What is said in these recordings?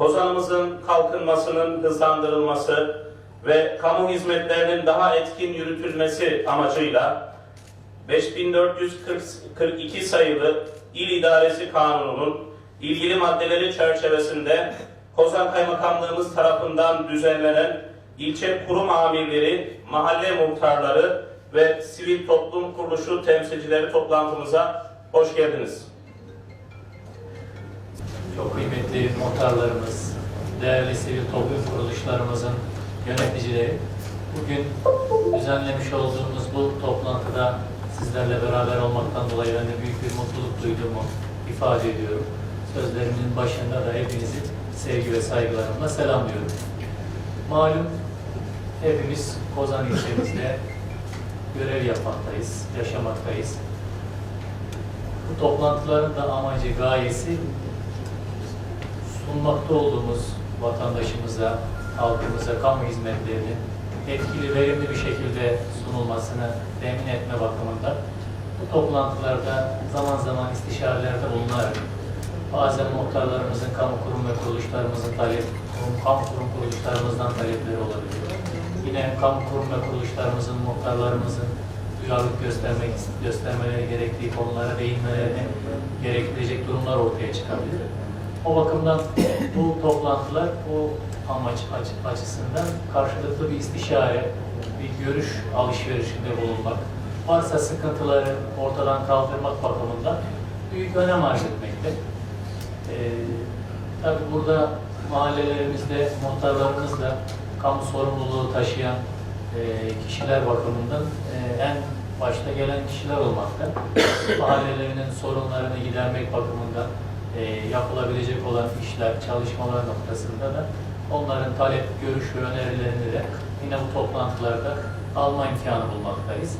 Kozanımızın kalkınmasının hızlandırılması ve kamu hizmetlerinin daha etkin yürütülmesi amacıyla 5442 sayılı İl İdaresi Kanunu'nun ilgili maddeleri çerçevesinde Kozan Kaymakamlığımız tarafından düzenlenen ilçe kurum amirleri, mahalle muhtarları ve sivil toplum kuruluşu temsilcileri toplantımıza hoş geldiniz. Muhtarlarımız, değerli sivil toplum kuruluşlarımızın yöneticileri, bugün düzenlemiş olduğumuz bu toplantıda sizlerle beraber olmaktan dolayı ben de büyük bir mutluluk duyduğumu ifade ediyorum. Sözlerimin başında da hepinizi sevgi ve saygılarımla selamlıyorum. Malum hepimiz Kozan ilçemizde görev yapmaktayız, yaşamaktayız. Bu toplantıların da amacı, gayesi sunmakta olduğumuz vatandaşımıza, halkımıza kamu hizmetlerinin etkili, verimli bir şekilde sunulmasını temin etme bakımından bu toplantılarda zaman zaman istişarelerde bulunarak bazen muhtarlarımızın, kamu kurum ve kuruluşlarımızın talep, kamu kurum kuruluşlarımızdan talepleri olabiliyor. Yine kamu kurum ve kuruluşlarımızın, muhtarlarımızın duyarlılık göstermek, göstermeleri gerektiği konulara değinmelerini gerektirecek durumlar ortaya çıkabilir. O bakımdan bu toplantılar bu amaç açı- açısından karşılıklı bir istişare, bir görüş alışverişinde bulunmak, varsa sıkıntıları ortadan kaldırmak bakımından büyük önem arz etmekte. Ee, tabii burada mahallelerimizde muhtarlarımız kamu sorumluluğu taşıyan e, kişiler bakımından e, en başta gelen kişiler olmakta. Mahallelerinin sorunlarını gidermek bakımından e, yapılabilecek olan işler, çalışmalar noktasında da onların talep, görüş ve önerilerini de yine bu toplantılarda alma imkanı bulmaktayız.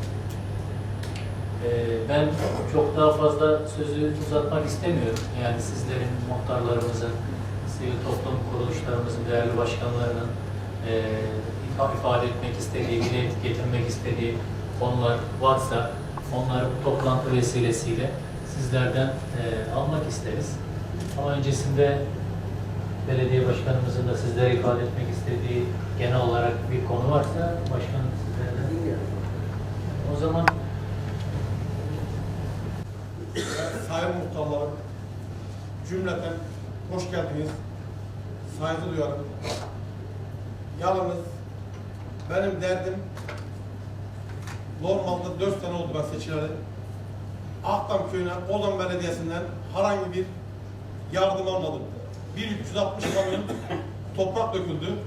E, ben çok daha fazla sözü uzatmak istemiyorum. Yani sizlerin, muhtarlarımızın, sivil toplum kuruluşlarımızın, değerli başkanlarının e, ifa- ifade etmek istediği, dile getirmek istediği konular varsa onları bu toplantı vesilesiyle sizlerden e, almak isteriz. Ama öncesinde belediye başkanımızın da sizlere ifade etmek istediği genel olarak bir konu varsa başkanım sizlerden. O zaman Sayın muhtarlarım, cümleten hoş geldiniz. Saygı duyarım. Yalnız benim derdim normalde 4 sene oldu ben seçileli. Akdam köyüne, Ozan Belediyesi'nden herhangi bir yardım almadım. 1360 kamyon toprak döküldü.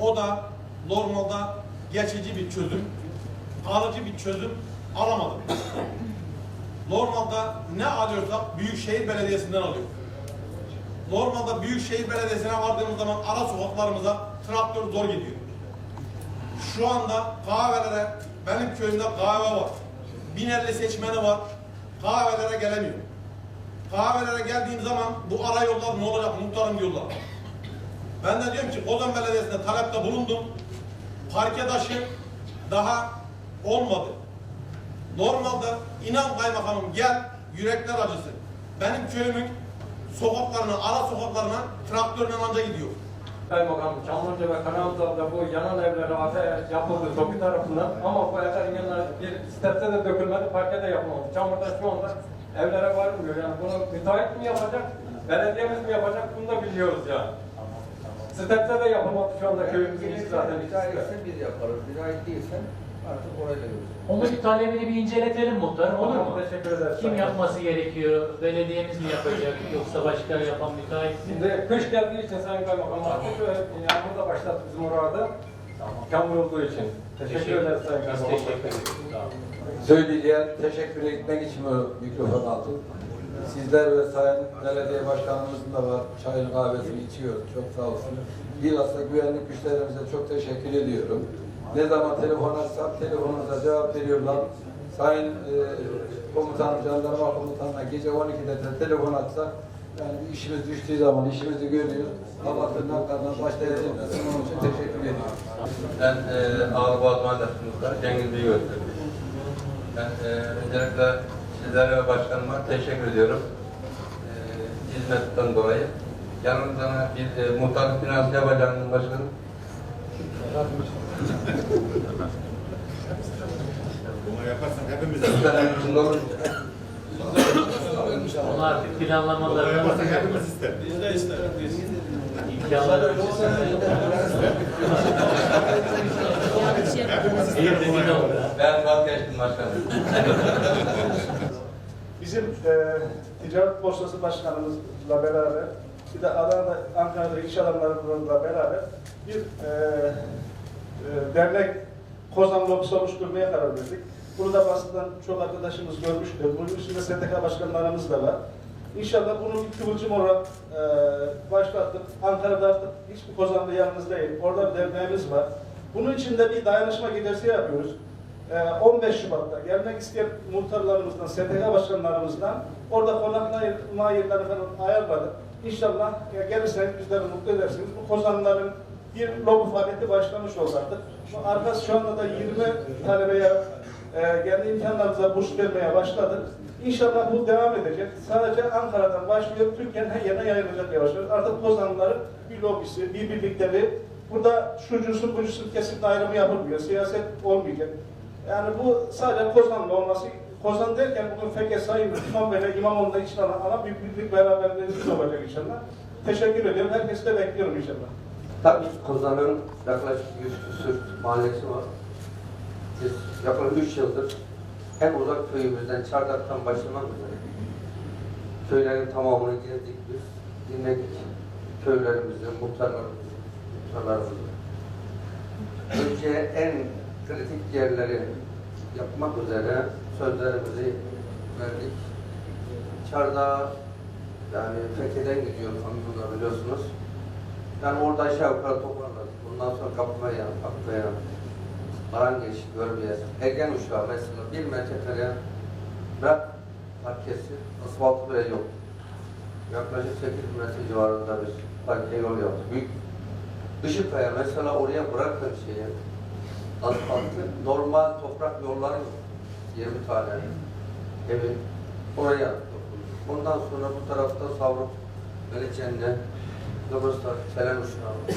O da normalde geçici bir çözüm, kalıcı bir çözüm alamadım. Normalde ne alıyorsak Büyükşehir Belediyesi'nden alıyor. Normalde Büyükşehir Belediyesi'ne vardığımız zaman ara sokaklarımıza traktör zor gidiyor. Şu anda kahvelere, benim köyümde kahve var. Binerli seçmeni var. Kahvelere gelemiyor. Kahvelere geldiğim zaman bu ara yollar ne olacak muhtarım diyorlar. Ben de diyorum ki Kozan Belediyesi'ne talepte bulundum. Parke taşı daha olmadı. Normalde inan kaymakamım gel yürekler acısı. Benim köyümün sokaklarına, ara sokaklarına traktörle anca gidiyor. Kaymakam Çamlıca ve Kanalca'da bu yanan evlere ate yapıldı TOKİ tarafından ama bu evlerin yanına bir stepte de dökülmedi, parke de yapılmadı. Çamurda şu anda evlere varmıyor yani bunu müteahhit mi yapacak, belediyemiz mi yapacak bunu da biliyoruz yani. Stepte de yapılmadı şu anda köyümüzün içi zaten. Müteahhitse biz yaparız. Müteahhit değilsen artık orayla görürüz. onun bir talebini bir inceletelim muhtarım olur mu? Teşekkür ederiz. Kim yapması gerekiyor? Belediyemiz mi yapacak yoksa başka yapan müteahhit mi? Şimdi kış geldiği için Sayın Kaymakam artık yağmur da başlattı bizim orada. Tamam. Yağmur olduğu için. Teşekkür ederiz Sayın Biz Kaymakam. teşekkür ederiz. Söyleyeceğim, için o mikrofon aldım. Sizler ve sayın belediye başkanımızın da var. Çayını kahvesini içiyor. Çok sağ olsun. Bilhassa güvenlik güçlerimize çok teşekkür ediyorum. Ne zaman telefon açsam telefonunuza cevap veriyorlar. Sayın e, komutanım, jandarma komutanına gece 12'de de telefon atsak yani işimiz düştüğü zaman işimizi görüyor. Allah tırnaklarından başta edilmesin. Onun için teşekkür ediyorum. Ben e, Ağlıboğaz Mahallesi Muhtarı Cengiz Bey'i gösterdim. Ben e, öncelikle sizlere ve başkanıma teşekkür ediyorum. E, hizmetten dolayı. Yanımda bir e, muhtarlık binası yapacağım başkanım. Bunu yaparsan hepimiz Artık planlamalarına ister. Biz de isteriz. imkanlar. Ben vazgeçtim başkanım. Bizim e, Ticaret Borsası Başkanımızla beraber, bir de Adana'da, Ankara'da iş adamlarımızla beraber bir e, e, dernek Kozan Lobisi oluşturmaya karar verdik. Bunu da basından çok arkadaşımız görmüştür. Bunun üstünde STK başkanlarımız da var. İnşallah bunu bir kıvılcım olarak e, başlattık. Ankara'da artık hiçbir Kozan'da yalnız değil. Orada bir derneğimiz var. Bunun için de bir dayanışma gidersi yapıyoruz. Ee, 15 Şubat'ta gelmek isteyen muhtarlarımızdan, STK başkanlarımızdan orada konaklama yerleri falan ayarladık. İnşallah ya gelirseniz bizleri mutlu edersiniz. Bu kozanların bir lobu faaliyeti başlamış oldu artık. Arkası şu anda da 20 talebeye e, kendi imkanlarımıza burs vermeye başladık. İnşallah bu devam edecek. Sadece Ankara'dan başlıyor, Türkiye'nin her yerine yayılacak yavaş yavaş. Artık Kozanlıların bir lobisi, bir birlikleri. Burada şucusun, bucusun kesinlikle ayrımı yapılmıyor. Siyaset olmayacak. Yani bu sadece Kozanlı olması, Kozan derken bugün Feke Sayın İmam Bey'le İmamoğlu'nda içine alan bir birlik beraberliğimiz olacak inşallah. Teşekkür ediyorum. Herkesi de bekliyorum inşallah. Tabii Kozan'ın yaklaşık 100 küsür mahallesi var. Biz yaklaşık 3 yıldır en uzak köyümüzden Çardak'tan başlamak üzere köylerin tamamını gezdik biz. Dinledik köylerimizi, muhtarlarımızı, muhtarlarımızı. Önce en kritik yerleri yapmak üzere sözlerimizi verdik. Çardağa yani Fethiye'den gidiyor kamyonlar biliyorsunuz. Yani orada aşağı yukarı toparladık. Bundan sonra Kapkaya, Akkaya, Arangeç, Görbeğe, Ergen Uşağı mesela bir metrekare bırak parkesi, asfaltı bile yok. Yaklaşık 8 metre civarında bir parke yol yaptık. Büyük. Işıkkaya mesela oraya bırakın şeyi, asfaltı, normal toprak yolları yok. 20 tane evin oraya. Ondan sonra bu tarafta Savruk, Melikcen'de, Kıbrıs'ta Selen Uşağı,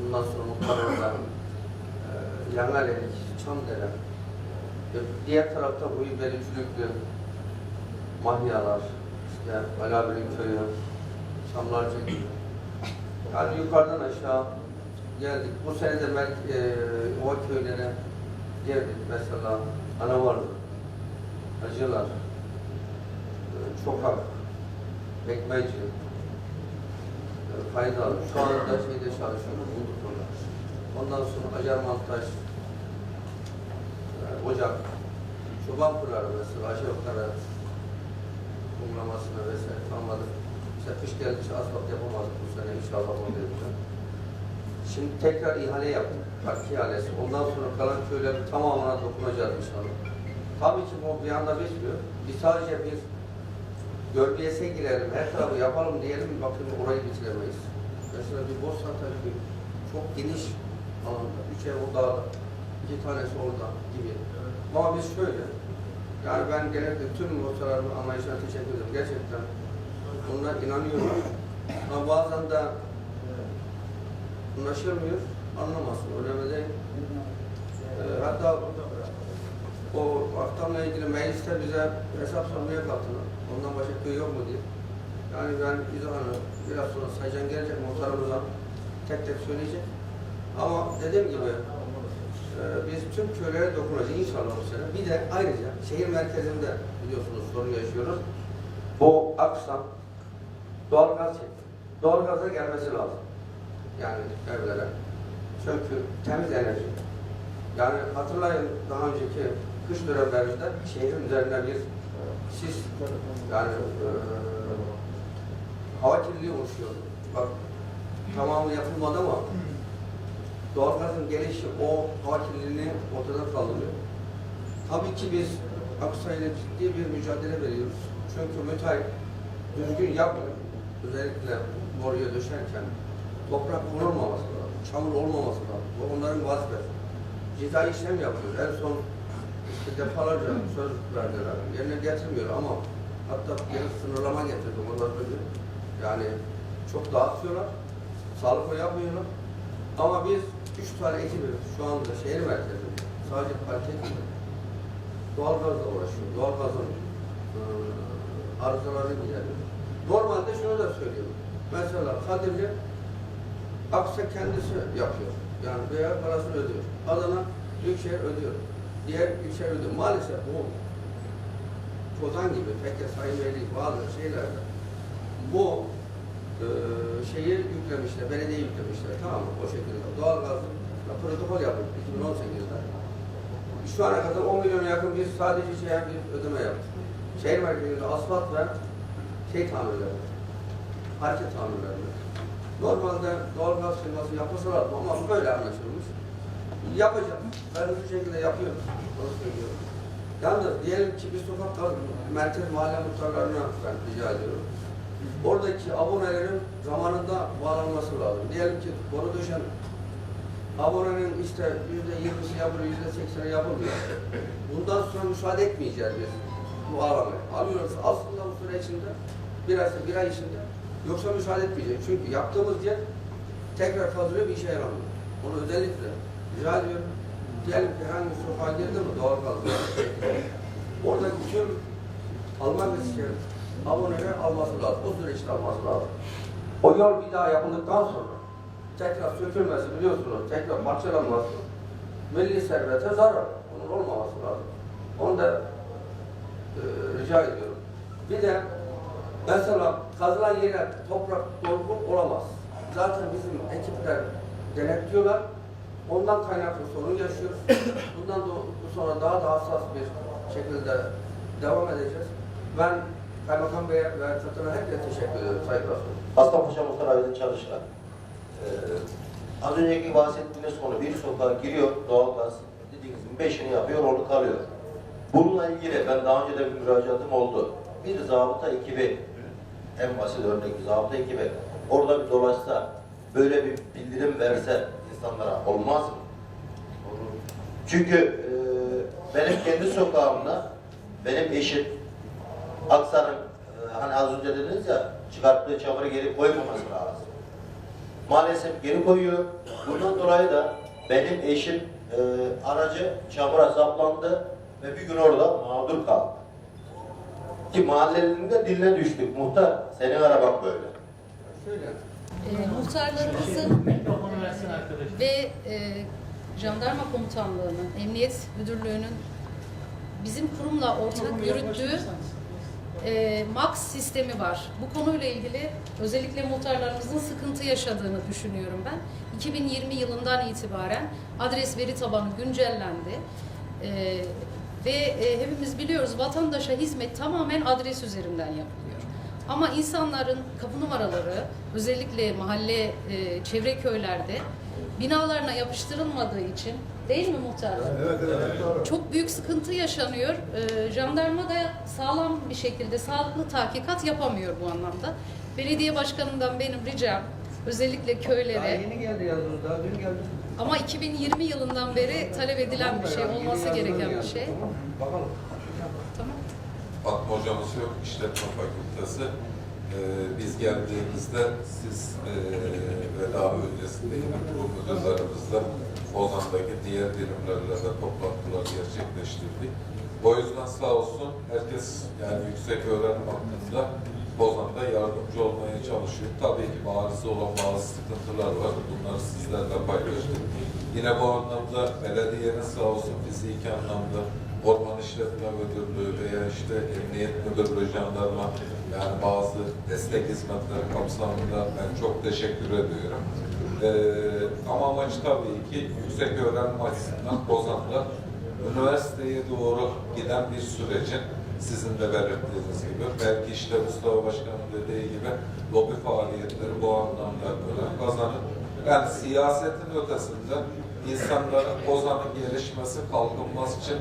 bundan sonra muhtarlardan e, Yangalecik, Çamdere, e, diğer tarafta bu Beliçülüklü, Mahyalar, işte Ali abinin köyü, Çamlarcık, yani yukarıdan aşağı geldik. Bu sene de Merk- e, o köylere geldik. Mesela Anavarlı, Acılar, e, Çokak, Bekmeci, e, Faydalı. Şu anda şeyde çalışıyoruz, Bulutlu'da. Ondan sonra Acar Montaj, e, Ocak, Çoban Pınarı mesela aşağı yukarı kumlamasına vesaire tamamladık. İşte kış geldi, asfalt yapamadık bu sene inşallah onu yapacağım. Şimdi tekrar ihale yaptık. Park ihalesi. Ondan sonra kalan köylerin tamamına dokunacağız inşallah. Tabii ki bu bir anda bitmiyor. Biz sadece bir Görbiyese girelim, her tarafı yapalım diyelim, bakın orayı bitiremeyiz. Mesela bir köyü çok geniş alanda, üç ev o dağda, iki tanesi orada gibi. Ama biz şöyle, yani ben genellikle tüm muhtarların anlayışına teşekkür ederim. Gerçekten bunlar inanıyorlar. Ama bazen de anlaşılmıyor, anlamasın. Önemli değil. Ee, hatta o aktamla ilgili mecliste bize hesap sormaya kalktılar. Ondan başka köy yok mu diye. Yani ben izahını biraz sonra sayacağım gelecek muhtarımıza tek tek söyleyecek. Ama dediğim gibi e, biz tüm köylere dokunacağız inşallah bu sene. Bir de ayrıca şehir merkezinde biliyorsunuz sorun yaşıyoruz. Bu akşam doğalgaz çekti. Doğalgazın gelmesi lazım. Yani evlere. Çünkü temiz enerji. Yani hatırlayın daha önceki kış dönemlerinde şehrin üzerine bir sis yani e, hava kirliliği oluşuyor. Bak tamamı yapılmadı ama doğalgazın gelişi o hava kirliliğini ortadan kaldırıyor. Tabii ki biz Aksaray'la ciddi bir mücadele veriyoruz. Çünkü müteahhit düzgün yapmıyor. Özellikle boruya döşerken toprak vurulmaması lazım, çamur olmaması lazım. Bu onların vazifesi. Ceza işlem yapıyor. En son işte defalarca söz verdiler. Yerine getirmiyor ama hatta yeni sınırlama getirdi ondan önce. Yani çok dağıtıyorlar. Sağlıklı yapmıyorlar. Ama biz üç tane ekibi şu anda şehir merkezinde sadece parke değil, doğalgazla uğraşıyor. Doğalgazın e, arızalarını gideriyor. Normalde şunu da söylüyorum. Mesela Kadirli Aksa kendisi yapıyor. Yani veya parasını ödüyor. Adana Büyükşehir ödüyor. Diğer ilçeler ödüyor. Maalesef bu Kozan gibi, Fekke Sayın Veli bazı şeylerde bu e, şeyi yüklemişler, belediye yüklemişler. Tamam mı? O şekilde. Doğalgaz protokol yapıldı 2018'de. Şu ana kadar 10 milyona yakın biz sadece şeye bir ödeme yaptık. Şehir merkezinde asfalt ve şey tamirleri, hareket tamirleri. Normalde doğalgaz firması yapması lazım ama böyle anlaşılmış. Yapacağım. Ben bu şekilde yapıyorum. Onu söylüyorum. Yalnız diyelim ki bir sokakta merkez mahalle muhtarlarına ben rica ediyorum. Oradaki abonelerin zamanında bağlanması lazım. Diyelim ki boru döşen abonenin işte yüzde yirmisi yapılıyor, yüzde sekseni yapılmıyor. Bundan sonra müsaade etmeyeceğiz biz bu alanı. Alıyoruz aslında bu süre içinde, bir ay, bir ay içinde yoksa müsaade etmeyeceğiz. Çünkü yaptığımız yer tekrar kazılıyor bir işe yaramıyor. Onu özellikle rica ediyorum. Diyelim ki herhangi bir sokağa girdi mi doğal kazılıyor. Oradaki tüm almak isteyen aboneler alması lazım. O süreçte alması lazım. O yol bir daha yapıldıktan sonra tekrar sökülmesi biliyorsunuz, tekrar parçalanması milli servete zarar. Onun olmaması lazım. Onu da e, rica ediyorum. Bir de mesela kazılan yere toprak dolgu olamaz. Zaten bizim ekipler denetliyorlar. Ondan kaynaklı sorun yaşıyoruz. Bundan da sonra daha da hassas bir şekilde devam edeceğiz. Ben Kaymakam Bey'e ve katılan herkese teşekkür ederim. Saygılar sunuyorum. Kasımpaşa Muhtar Aydın Çalışkan. Ee, az önceki bahsettiğiniz konu bir sokağa giriyor doğalgaz dediğinizin beşini yapıyor orada kalıyor. Bununla ilgili ben daha önce de bir müracaatım oldu. Bir zabıta ekibi en basit örnek zabıta ekibi orada bir dolaşsa böyle bir bildirim verse insanlara olmaz mı? Çünkü e, benim kendi sokağımda benim eşim Aksar'ın e, hani az önce dediniz ya çıkarttığı çamuru geri koymaması lazım. Maalesef geri koyuyor. Bundan dolayı da benim eşim e, aracı çamura saplandı ve bir gün orada mağdur kaldı. Ki mahallenin de diline düştük. Muhtar senin araban böyle. Şöyle. e, muhtarlarımızın arkadaşım. ve e, jandarma komutanlığının, emniyet müdürlüğünün bizim kurumla ortak yürüttüğü e, MAX sistemi var. Bu konuyla ilgili özellikle muhtarlarımızın sıkıntı yaşadığını düşünüyorum ben. 2020 yılından itibaren adres veri tabanı güncellendi. E, ve e, hepimiz biliyoruz vatandaşa hizmet tamamen adres üzerinden yapılıyor. Ama insanların kapı numaraları özellikle mahalle, e, çevre köylerde binalarına yapıştırılmadığı için değil mi muhtar? Evet, evet, doğru. Çok büyük sıkıntı yaşanıyor. Ee, jandarma da sağlam bir şekilde sağlıklı tahkikat yapamıyor bu anlamda. Belediye başkanından benim ricam özellikle Daha köylere yeni geldi yazdınız, daha dün geldi. ama 2020 yılından beri talep edilen bir şey, olması gereken bir şey. Bakalım. Tamam. Fatma hocamız yok, işletme fakültesi. Ee, biz geldiğimizde siz e, ve daha öncesinde yine kurum müdürlerimizle Ozan'daki diğer birimlerle de toplantılar gerçekleştirdik. O yüzden sağ olsun herkes yani yüksek öğrenim hakkında Ozan'da yardımcı olmaya çalışıyor. Tabii ki maruz olan bazı sıkıntılar var. Bunları sizlerle paylaştık. Yine bu anlamda belediyenin sağ olsun fiziki anlamda Orman İşletme Müdürlüğü veya işte Emniyet Müdürlüğü, Jandarma yani bazı destek hizmetleri kapsamında ben çok teşekkür ediyorum. Ee, ama amaç tabii ki yüksek öğrenim açısından Kozan'da üniversiteye doğru giden bir sürecin sizin de belirttiğiniz gibi belki işte Mustafa Başkan'ın dediği gibi lobi faaliyetleri bu anlamda önem kazanır. Yani siyasetin ötesinde insanların Kozan'ın gelişmesi, kalkınması için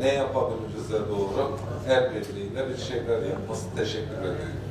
ne yapabiliriz'e doğru el birliğiyle bir şeyler yapması teşekkür ediyorum.